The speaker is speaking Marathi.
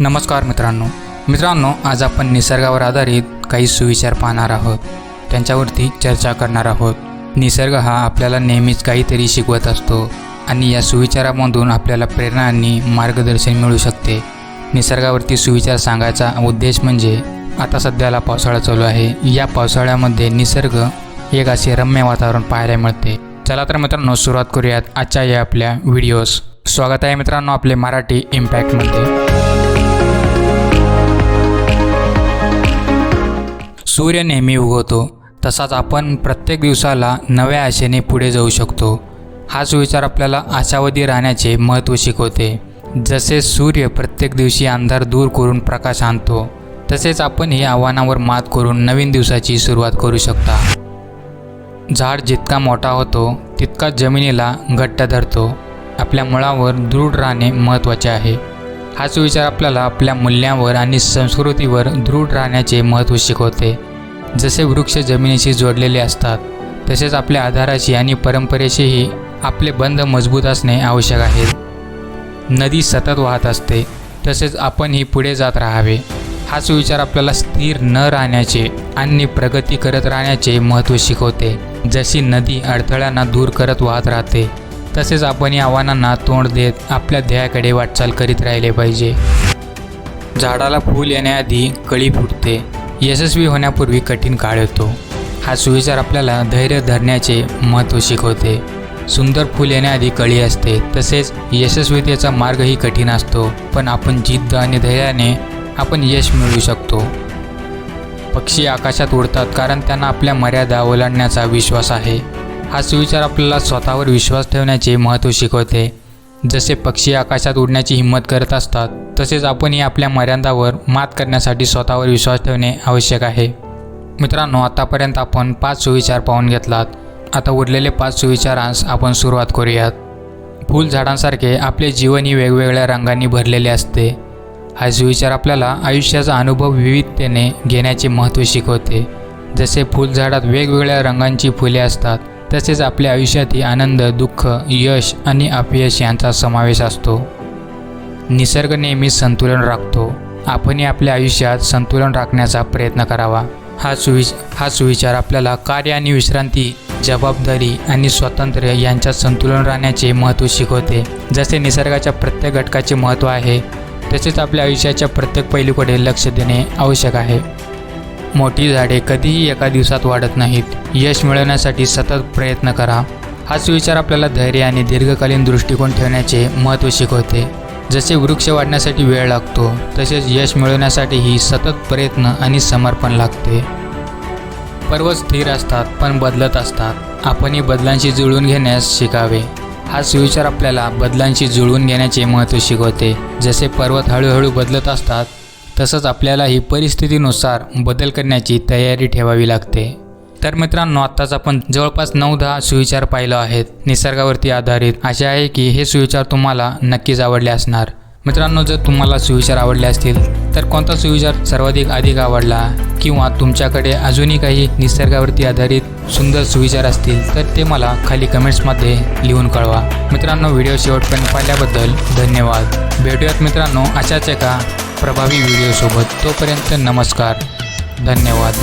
नमस्कार मित्रांनो. मित्रांनो आज आपण निसर्गावर आधारित काही सुविचार पाहणार आहोत. त्यांच्यावरती चर्चा करणार आहोत. निसर्ग हा आपल्याला नेहमीच काहीतरी शिकवत असतो आणि या सुविचारामधून आपल्याला प्रेरणा आणि मार्गदर्शन मिळू शकते. निसर्गावरती सुविचार सांगायचा उद्देश म्हणजे आता सध्याला पावसाळा चालू आहे. या पावसाळ्यामध्ये निसर्ग एक असे रम्य वातावरण पाहायला मिळते. चला तर मित्रांनो सुरुवात करूयात आजच्या या आपल्या व्हिडिओज स्वागत आहे मित्रांनो आपले मराठी इम्पॅक्टमध्ये सूर्य नेहमी उगवतो तसाच आपण प्रत्येक दिवसाला नव्या आशेने पुढे जाऊ शकतो. हाच विचार आपल्याला आशावादी राहण्याचे महत्त्व शिकवते. जसे सूर्य प्रत्येक दिवशी अंधार दूर करून प्रकाश आणतो तसेच आपण ही आव्हानावर मात करून नवीन दिवसाची सुरुवात करू शकता. झाड जितका मोठा होतो तितकाच जमिनीला घट्ट धरतो. आपल्या मुळावर दृढ राहणे महत्त्वाचे आहे. हाच विचार आपल्याला आपल्या मूल्यांवर आणि संस्कृतीवर दृढ राहण्याचे महत्त्व शिकवते. जसे वृक्ष जमिनीशी जोडलेले असतात तसेच आपल्या आधाराशी आणि परंपरेशीही आपले बंध मजबूत असणे आवश्यक आहे. नदी सतत वाहत असते तसेच आपणही पुढे जात राहावे. हाच विचार आपल्याला स्थिर न राहण्याचे आणि प्रगती करत राहण्याचे महत्त्व शिकवते. जशी नदी अडथळ्यांना दूर करत वाहत राहते तसेच आपण या आव्हानांना तोंड देत आपल्या ध्येयाकडे वाटचाल करीत राहिले पाहिजे. झाडाला फूल येण्याआधी कळी फुटते. यशस्वी होण्यापूर्वी कठीण काळ येतो. हा सुविचार आपल्याला धैर्य धरण्याचे महत्त्व शिकवते. सुंदर फूल येण्याआधी कळी असते तसेच यशस्वीतेचा मार्गही कठीण असतो पण आपण जिद्द आणि धैर्याने आपण यश मिळवू शकतो. पक्षी आकाशात उडतात कारण त्यांना आपल्या मर्यादा ओलांडण्याचा विश्वास आहे. हा सुविचार आपल्याला स्वतःवर विश्वास ठेवण्याचे महत्त्व शिकवते. जसे पक्षी आकाशात उडण्याची हिंमत करत असतात तसेच आपणही आपल्या मर्यादावर मात करण्यासाठी स्वतःवर विश्वास ठेवणे आवश्यक आहे. मित्रांनो आतापर्यंत आपण पाच सुविचार पाहून घेतलात. आता उरलेले पाच सुविचारांस आपण सुरुवात करूयात. फुलझाडांसारखे आपले जीवनही वेगवेगळ्या रंगांनी भरलेले असते. हा सुविचार आपल्याला आयुष्याचा अनुभव विविधतेने घेण्याचे महत्त्व शिकवते. जसे फुलझाडात वेगवेगळ्या रंगांची फुले असतात तसेच आपल्या आयुष्यातही आनंद दुःख यश आणि अपयश यांचा समावेश असतो. निसर्ग नेहमी संतुलन राखतो. आपणही आपल्या आयुष्यात संतुलन राखण्याचा प्रयत्न करावा. हा सुविच हा सुविचार आपल्याला कार्य आणि विश्रांती जबाबदारी आणि स्वातंत्र्य यांच्यात संतुलन राहण्याचे महत्त्व शिकवते. जसे निसर्गाच्या प्रत्येक घटकाचे महत्त्व आहे तसेच आपल्या आयुष्याच्या प्रत्येक पैलूकडे लक्ष देणे आवश्यक आहे. मोठी झाडे कधीही एका दिवसात वाढत नाहीत. यश मिळवण्यासाठी सतत प्रयत्न करा. हाच विचार आपल्याला धैर्य आणि दीर्घकालीन दृष्टिकोन ठेवण्याचे महत्त्व शिकवते. जसे वृक्ष वाढण्यासाठी वेळ लागतो तसेच यश मिळवण्यासाठीही सतत प्रयत्न आणि समर्पण लागते. पर्वत स्थिर असतात पण बदलत असतात. आपणही बदलांशी जुळवून घेण्यास शिकावे. हा सुविचार आपल्याला बदलांशी जुळवून घेण्याचे महत्त्व शिकवते. जसे पर्वत हळूहळू बदलत असतात तसंच आपल्यालाही परिस्थितीनुसार बदल करण्याची तयारी ठेवावी लागते. तर मित्रांनो आत्ताच आपण जवळपास नऊ दहा सुविचार पाहिलं आहेत. निसर्गावरती आधारित. असे आहे की हे सुविचार तुम्हाला नक्कीच आवडले असणार. मित्रांनो जर तुम्हाला सुविचार आवडले असतील तर कोणता सुविचार सर्वाधिक अधिक आवडला किंवा तुमच्याकडे अजूनही काही निसर्गावरती आधारित सुंदर सुविचार असतील तर ते मला खाली कमेंट्समध्ये लिहून कळवा. मित्रांनो व्हिडिओ शेवटपर्यंत पाहिल्याबद्दल धन्यवाद. भेटूयात मित्रांनो अशाच एका प्रभावी व्हिडिओसोबत. तोपर्यंत नमस्कार. धन्यवाद.